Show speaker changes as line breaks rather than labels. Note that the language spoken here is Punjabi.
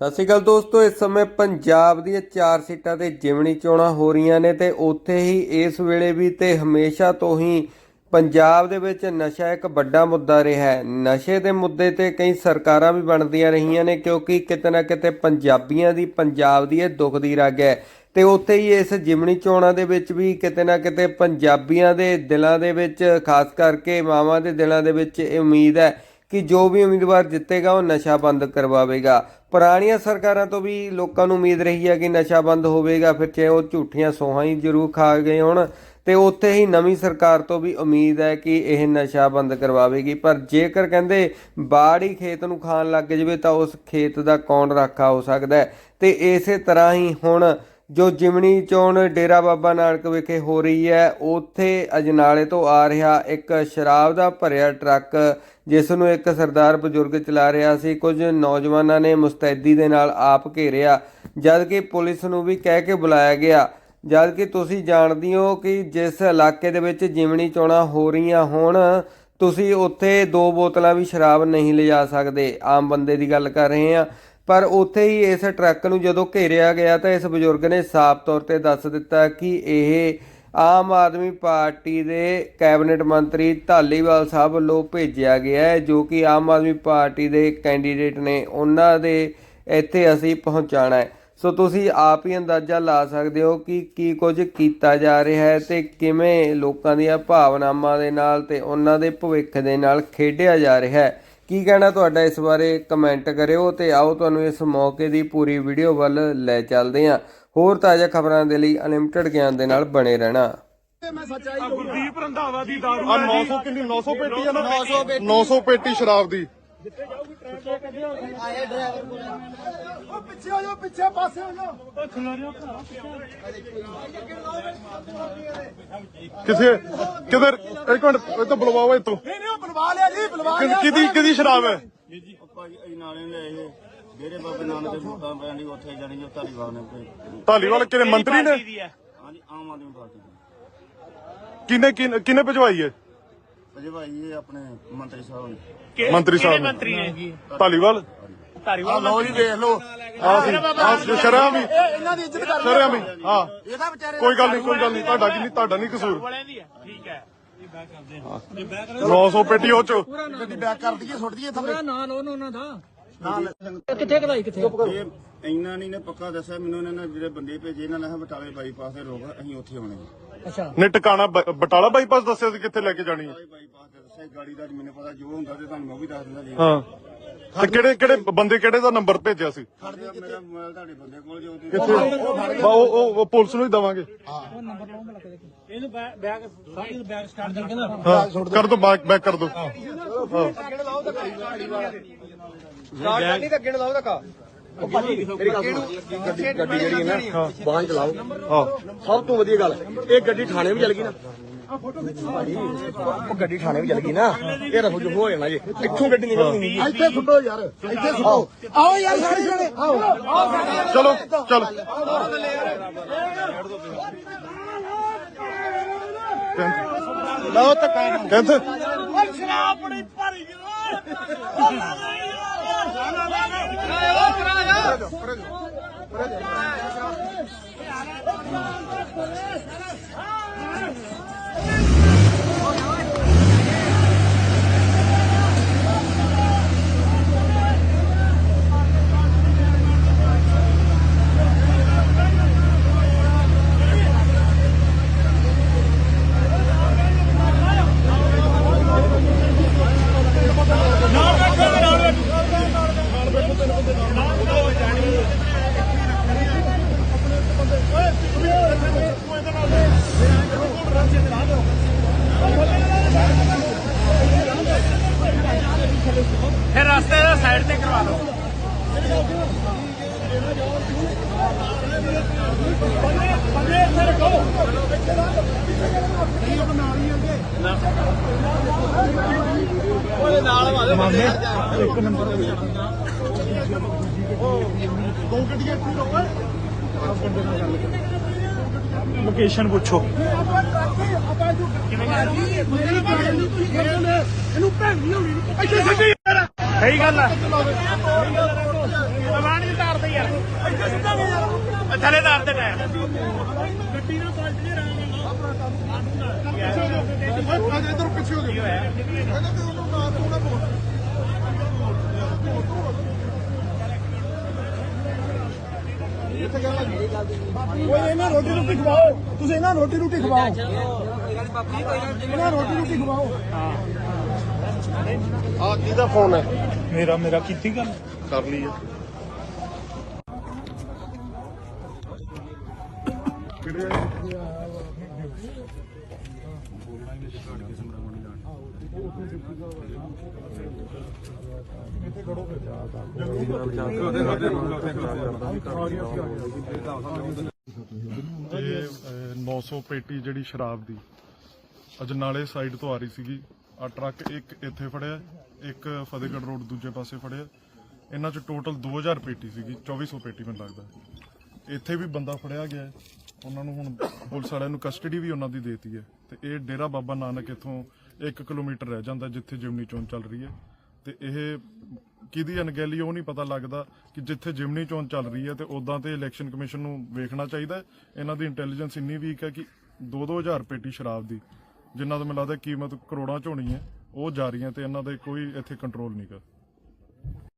ਸਤਿ ਸ਼੍ਰੀ ਅਕਾਲ ਦੋਸਤੋ, ਇਸ ਸਮੇਂ ਪੰਜਾਬ ਦੀਆਂ ਚਾਰ ਸੀਟਾਂ ਤੇ ਜਿਮਣੀ ਚੋਣਾਂ ਹੋ ਰਹੀਆਂ ਨੇ ਤੇ ਉੱਥੇ ਹੀ ਇਸ ਵੇਲੇ ਵੀ ਤੇ ਹਮੇਸ਼ਾ ਤੋਂ ਹੀ ਪੰਜਾਬ ਦੇ ਵਿੱਚ ਨਸ਼ਾ ਇੱਕ ਵੱਡਾ ਮੁੱਦਾ ਰਿਹਾ ਹੈ। ਨਸ਼ੇ ਦੇ ਮੁੱਦੇ ਤੇ ਕਈ ਸਰਕਾਰਾਂ ਵੀ ਬਣਦੀਆਂ ਰਹੀਆਂ ਨੇ ਕਿਉਂਕਿ ਕਿਤੇ ਨਾ ਕਿਤੇ ਪੰਜਾਬੀਆਂ ਦੀ, ਪੰਜਾਬ ਦੀ ਇਹ ਦੁੱਖ ਦੀ ਰਗ ਹੈ। ਤੇ ਉੱਥੇ ਹੀ ਇਸ ਜਿਮਣੀ ਚੋਣਾਂ ਦੇ ਵਿੱਚ ਵੀ ਕਿਤੇ ਨਾ ਕਿਤੇ ਪੰਜਾਬੀਆਂ ਦੇ ਦਿਲਾਂ ਦੇ ਵਿੱਚ, ਖਾਸ ਕਰਕੇ ਮਾਵਾਂ ਦੇ ਦਿਲਾਂ ਦੇ ਵਿੱਚ ਇਹ ਉਮੀਦ ਹੈ ਕਿ ਜੋ ਵੀ ਉਮੀਦਵਾਰ ਜਿੱਤੇਗਾ ਉਹ ਨਸ਼ਾ ਬੰਦ ਕਰਵਾਵੇਗਾ। ਪੁਰਾਣੀਆਂ ਸਰਕਾਰਾਂ ਤੋਂ ਵੀ ਲੋਕਾਂ ਨੂੰ ਉਮੀਦ ਰਹੀ ਹੈ ਕਿ ਨਸ਼ਾ ਬੰਦ ਹੋਵੇਗਾ। ਫਿਰ ਚਾਹੇ ਉਹ ਝੂਠੀਆਂ ਸੋਹਾਂ ਹੀ ਜ਼ਰੂਰ ਖਾ ਗਏ ਹੋਣ, ਤੇ ਉੱਥੇ ਹੀ ਨਵੀਂ ਸਰਕਾਰ ਤੋਂ ਵੀ ਉਮੀਦ ਹੈ ਕਿ ਇਹ ਨਸ਼ਾ ਬੰਦ ਕਰਵਾਵੇਗੀ। ਪਰ ਜੇਕਰ ਕਹਿੰਦੇ ਬਾੜ ਹੀ ਖੇਤ ਨੂੰ ਖਾਣ ਲੱਗ ਜਵੇ ਤਾਂ ਉਸ ਖੇਤ ਦਾ ਕੌਣ ਰਾਖਾ ਹੋ ਸਕਦਾ ਹੈ? ਤੇ ਇਸੇ ਤਰ੍ਹਾਂ ਹੀ ਹੁਣ ਜੋ ਜਿਮਣੀ ਚੋਣ ਡੇਰਾ ਬਾਬਾ ਨਾਨਕ ਵਿਖੇ ਹੋ ਰਹੀ ਹੈ, ਉੱਥੇ ਅਜਨਾਲੇ ਤੋਂ ਆ ਰਿਹਾ ਇੱਕ ਸ਼ਰਾਬ ਦਾ ਭਰਿਆ ਟਰੱਕ, ਜਿਸ ਨੂੰ ਇੱਕ ਸਰਦਾਰ ਬਜ਼ੁਰਗ ਚਲਾ ਰਿਹਾ ਸੀ। ਕੁਝ ਨੌਜਵਾਨਾਂ ਨੇ ਮੁਸਤੈਦੀ ਦੇ ਨਾਲ ਆਪ ਘੇਰਿਆ ਜਦ ਕਿ ਪੁਲਿਸ ਨੂੰ ਵੀ ਕਹਿ ਕੇ ਬੁਲਾਇਆ ਗਿਆ। ਜਦ ਕਿ ਤੁਸੀਂ ਜਾਣਦੇ ਹੋ ਕਿ ਜਿਸ ਇਲਾਕੇ ਦੇ ਵਿੱਚ ਜਿਮਣੀ ਚੋਣਾਂ ਹੋ ਰਹੀਆਂ ਹੋਣ, ਤੁਸੀਂ ਉੱਥੇ ਦੋ ਬੋਤਲਾਂ ਵੀ ਸ਼ਰਾਬ ਨਹੀਂ ਲਿਜਾ ਸਕਦੇ। ਆਮ ਬੰਦੇ ਦੀ ਗੱਲ ਕਰ ਰਹੇ ਹਾਂ। ਪਰ ਉੱਥੇ ਹੀ ਇਸ ਟਰੱਕ ਨੂੰ ਜਦੋਂ ਘੇਰਿਆ ਗਿਆ ਤਾਂ ਇਸ ਬਜ਼ੁਰਗ ਨੇ ਸਾਫ਼ ਤੌਰ ਤੇ ਦੱਸ ਦਿੱਤਾ ਕਿ ਇਹ ਆਮ ਆਦਮੀ ਪਾਰਟੀ ਦੇ ਕੈਬਨਿਟ ਮੰਤਰੀ ਧਾਲੀਵਾਲ ਸਾਹਿਬ ਵੱਲੋਂ ਭੇਜਿਆ ਗਿਆ ਹੈ, ਜੋ ਕਿ ਆਮ ਆਦਮੀ ਪਾਰਟੀ ਦੇ ਕੈਂਡੀਡੇਟ ਨੇ। ਉਹਨਾਂ ਦੇ ਇੱਥੇ ਅਸੀਂ ਪਹੁੰਚਾਣਾ ਹੈ। ਸੋ ਤੁਸੀਂ ਆਪ ਹੀ ਅੰਦਾਜ਼ਾ ਲਾ ਸਕਦੇ ਹੋ ਕਿ ਕੀ ਕੁਝ ਕੀਤਾ ਜਾ ਰਿਹਾ ਹੈ ਤੇ ਕਿਵੇਂ ਲੋਕਾਂ ਦੀਆਂ ਭਾਵਨਾਵਾਂ ਦੇ ਨਾਲ ਤੇ ਉਹਨਾਂ ਦੇ ਭਵਿੱਖ ਦੇ ਨਾਲ ਖੇਡਿਆ ਜਾ ਰਿਹਾ ਹੈ। ਕੀ ਕਹਿਣਾ ਤੁਹਾਡਾ ਇਸ ਬਾਰੇ? ਕਮੈਂਟ ਕਰਿਓ ਤੇ ਆਓ ਤੁਹਾਨੂੰ ਇਸ ਮੌਕੇ ਦੀ ਪੂਰੀ ਵੀਡੀਓ ਵੱਲ ਲੈ ਚੱਲਦੇ ਹਾਂ। ਹੋਰ ਤਾਜ਼ਾ ਖਬਰਾਂ ਦੇ ਲਈ ਅਨਲਿਮਟਿਡ ਗਿਆਨ ਦੇ ਨਾਲ ਬਣੇ ਰਹਿਣਾ।
ਗੁਰਦੀਪ ਰੰਧਾਵਾ ਦੀ ਦਾਰੂ
ਆ 900 ਕਿੰਨੀ? 900 ਪੇਟੀ ਆ ਨਾ? 900 ਪੇਟੀ 900 ਪੇਟੀ ਸ਼ਰਾਬ ਦੀ
ਉਹ ਪਿੱਛੇ ਹੋ ਜਾਓ ਪਿੱਛੇ ਪਾਸੇ ਹੋ ਜਾਓ। ਉਹ ਖਿਲਾਰਿਆ ਭਰਾ
ਕਿਸੇ ਕਿਧਰ? ਇੱਕ ਮਿੰਟ ਇਹ ਤਾਂ ਬੁਲਵਾਓ ਇੱਥੋਂ।
ਨਹੀਂ ਨਹੀਂ ਉਹ ਬੁਲਵਾ ਲਿਆ ਜੀ ਬੁਲਵਾ ਲਿਆ।
ਕਿਹਦੀ ਕਿਹਦੀ ਸ਼ਰਾਬ ਹੈ?
ਉਹ ਭਾਈ ਇਹ ਨਾਲੇ ਨੇ ਇਹ ਡੇਰੇ ਬਾਬੇ ਨਾਨਕ ਦੇ ਵੋਟਾਂ ਪੈਣੀ ਉੱਥੇ ਜਾਣੀ ਜੋ ਧਾਰੀਵਾਲ ਨੇ
ਧਾਲੀਵਾਲ ਕਿਹਨੇ ਮੰਤਰੀ ਨੇ?
ਹਾਂਜੀ ਆਮ ਆਦਮੀ ਪਾਰਟੀ
ਕਿਹਨੇ- ਕਿਹਨੇ ਭਜਵਾਈ ਹੈ?
ਅਜੇ ਭਾਈ ਇਹ ਆਪਣੇ ਮੰਤਰੀ ਸਾਹਿਬ ਨੇ।
ਮੰਤਰੀ ਸਾਹਿਬ
ਮੰਤਰੀ ਨੇ
ਧਾਲੀਵਾਲ?
ਧਾਰੀਵਾਲ
ਲੋ ਜੀ ਦੇਖ ਲੋ
ਆ ਸੀ ਆ ਸ਼ਰਾਬ ਵੀ
ਇਹ ਇਹਨਾਂ ਦੀ ਇੱਜ਼ਤ ਕਰ
ਸ਼ਰਾਬ ਵੀ ਹਾਂ।
ਇਹਦਾ ਵਿਚਾਰੇ
ਕੋਈ ਗੱਲ ਨਹੀਂ ਕੋਈ ਗੱਲ ਨਹੀਂ ਤੁਹਾਡਾ ਕੀ ਨਹੀਂ ਤੁਹਾਡਾ ਨਹੀਂ ਕਸੂਰ।
ਵਾਲਿਆਂ ਦੀ ਹੈ ਠੀਕ ਹੈ।
900 ਪੇਟੀ ਉਹ ਚ।
ਗੱਡੀ ਬੈਕ ਕਰ ਦਈਏ ਸੁੱਟ ਦਈਏ ਥੱਲੇ।
ਇਹ ਇੰਨਾ ਨਹੀਂ ਨੇ ਪੱਕਾ ਦੱਸਿਆ ਮੈਨੂੰ ਇਹਨਾਂ ਨੇ ਜਿਹੜੇ ਬੰਦੇ ਭੇਜੇ ਇਹਨਾਂ ਨੇ ਕਿਹਾ ਬਟਾਲੇ ਬਾਈਪਾਸ ਦੇ ਰੋਕ ਅਸੀਂ ਉੱਥੇ ਆਉਣੇ ਆ।
ਨੇ ਟਿਕਾਣਾ ਬ- ਬਟਾਲਾ ਬਾਈਪਾਸ ਦੱਸਿਆ ਸੀ ਕਿੱਥੇ ਲੈ ਕੇ ਜਾਣੀ ਹੈ
ਬਟਾਲੇ ਬਾਈਪਾਸ ਤੇ ਦੱਸਿਆ ਗਾੜੀ ਦਾ ਮੈਨੂੰ ਪਤਾ ਜੋ ਹੁੰਦਾ ਤੇ ਤੁਹਾਨੂੰ ਮੈਂ ਉਹ ਵੀ ਦੱਸ ਦਿੰਦਾ ਜੀ।
ਹਾਂ। ਤੇ ਕਿਹੜੇ ਕਿਹੜੇ ਬੰਦੇ ਕਿਹੜੇ ਦਾ ਨੰਬਰ ਭੇਜਿਆ ਸੀ?
ਮੇਰਾ ਮੋਬਾਈਲ ਤੁਹਾਡੇ ਬੰਦੇ ਕੋਲ ਜੋ ਉਹਦੀ-
ਕਿੱਥੇ? ਬਾ ਉਹ ਉਹ- ਉਹ ਪੁਲਿਸ ਨੂੰ ਹੀ ਦਵਾਂਗੇ।
ਇਹਨੂੰ ਬੈਗ ਸਾਡੀ ਬੈਗ ਸਟਾਰਟ ਕਰਕੇ ਨਾ
ਹਾਂ ਕਰ ਦੋ ਬੈਕ ਬੈਕ ਕਰ ਦੋ। ਹਾਂ।
ਸਭ ਤੋਂ ਵਧੀਆ ਗੱਲ ਇਹ ਗੱਡੀ ਥਾਣੇ ਵੀ ਚਲ ਗਈ ਨਾ। ਉਹ ਗੱਡੀ ਥਾਣੇ ਵੀ ਚਲ ਗਈ ਨਾ। ਇਹ ਰਫੂ ਜੂ ਹੋ ਜਾਣਾ ਜੀ। ਇੱਥੋਂ ਗੱਡੀ ਨਿਕਲਣੀ
ਇੱਥੇ ਸੁੱਟੋ ਯਾਰ ਇੱਥੇ ਸੁੱਟੋ। ਆਓ। ਯਾਰ ਸਾਰੇ ਜਣੇ ਆਓ।
ਚਲੋ ਚਲ।
ਲਓ ਧੱਕਾ ਇਹਨੂੰ।
ਕਹਿੰਦੇ
ਸ਼ਰਾਬ ਬੜੀ ਭਰੀ ਫਿਰ ਰਸਤੇ ਦਾ ਸਾਈਡ ਤੇ ਕਰਵਾ ਲਓ। ਲੋਕੇਸ਼ਨ ਪੁੱਛੋ।
ਇਹਨੂੰ ਭੈਣ ਨਹੀਂ। ਹੋਣੀ ਇੱਥੇ ਸਿੱਧੀ
ਸਹੀ ਗੱਲ ਹੈ ਅਵਾਨ ਦੀ ਧਾਰ ਥੱਲੇਦਾਰ ਤੇ ਟਾਇਰ
ਇਧਰ ਪਿੱਛੇ ਹੋ ਜਾ ਕਹਿੰਦਾ ਕਿ ਉਹਨੂੰ ਨਾ ਤੂੰ ਨਾ ਬੋਲ
ਓਏ ਇਹਨਾਂ ਰੋਟੀ ਰੋਟੀ ਖਵਾਓ। ਤੁਸੀਂ ਇਹਨਾਂ ਰੋਟੀ ਰੋਟੀ ਖਵਾਓ। ਇਹਨਾਂ ਰੋਟੀ ਰੋਟੀ ਖਵਾਓ।
ਆ ਕਿਹਦਾ ਫੋਨ ਹੈ।
ਮੇਰਾ ਮੇਰਾ ਕੀਤੀ ਗੱਲ?
ਕਰ ਲਈ ਇਹ ਅਹ, 900 ਪੇਟੀ ਜਿਹੜੀ ਸ਼ਰਾਬ ਦੀ ਅਜਨਾਲੇ ਸਾਈਡ ਤੋਂ ਆ ਰਹੀ ਸੀਗੀ। ਆ ਟਰੱਕ ਇੱਕ ਇੱਥੇ ਫੜਿਆ, ਇੱਕ ਫਤਿਹਗੜ੍ਹ ਰੋਡ ਦੂਜੇ ਪਾਸੇ ਫੜਿਆ। ਇਹਨਾਂ ਚ ਟੋਟਲ 2000 ਪੇਟੀ ਸੀਗੀ 2400 ਪੇਟੀ ਮੈਨੂੰ ਲੱਗਦਾ। ਇੱਥੇ ਵੀ ਬੰਦਾ ਫੜਿਆ ਗਿਆ ਹੈ। ਉਹਨਾਂ ਨੂੰ ਹੁਣ ਪੁਲਿਸ ਵਾਲਿਆਂ ਨੂੰ ਕਸਟਡੀ ਵੀ ਉਹਨਾਂ ਦੀ ਦੇਤੀ ਹੈ। ਤੇ ਇਹ ਡੇਰਾ ਬਾਬਾ ਨਾਨਕ ਇੱਥੋਂ 1 ਕਿਲੋਮੀਟਰ ਰਹਿ ਜਾਂਦਾ, ਜਿੱਥੇ ਜਿਮਨੀ ਚੋਣ ਚੱਲ ਰਹੀ ਹੈ। ਤੇ ਇਹ ਕਿਹਦੀ ਅਣਗਹਿਲੀ ਉਹ ਨਹੀਂ ਪਤਾ ਲੱਗਦਾ ਕਿ ਜਿੱਥੇ ਜਿਮਨੀ ਚੋਣ ਚੱਲ ਰਹੀ ਹੈ ਤੇ ਉਦਾਂ ਤੇ ਇਲੈਕਸ਼ਨ ਕਮਿਸ਼ਨ ਨੂੰ ਵੇਖਣਾ ਚਾਹੀਦਾ ਹੈ। ਇਹਨਾਂ ਦੀ ਇੰਟੈਲੀਜੈਂਸ ਇੰਨੀ ਵੀਕ ਹੈ ਕਿ 2-2000 ਪੇਟੀ ਸ਼ਰਾਬ ਦੀ। ਜਿਨ੍ਹਾਂ ਦਾ ਮੈਨੂੰ ਲੱਗਦਾ ਕੀਮਤ ਕਰੋੜਾਂ ਚ ਹੋਣੀ ਹੈ, ਉਹ ਜਾ ਰਹੀਆਂ ਤੇ ਇਹਨਾਂ ਦੇ ਕੋਈ ਇੱਥੇ ਕੰਟਰੋਲ ਨਹੀਂਗਾ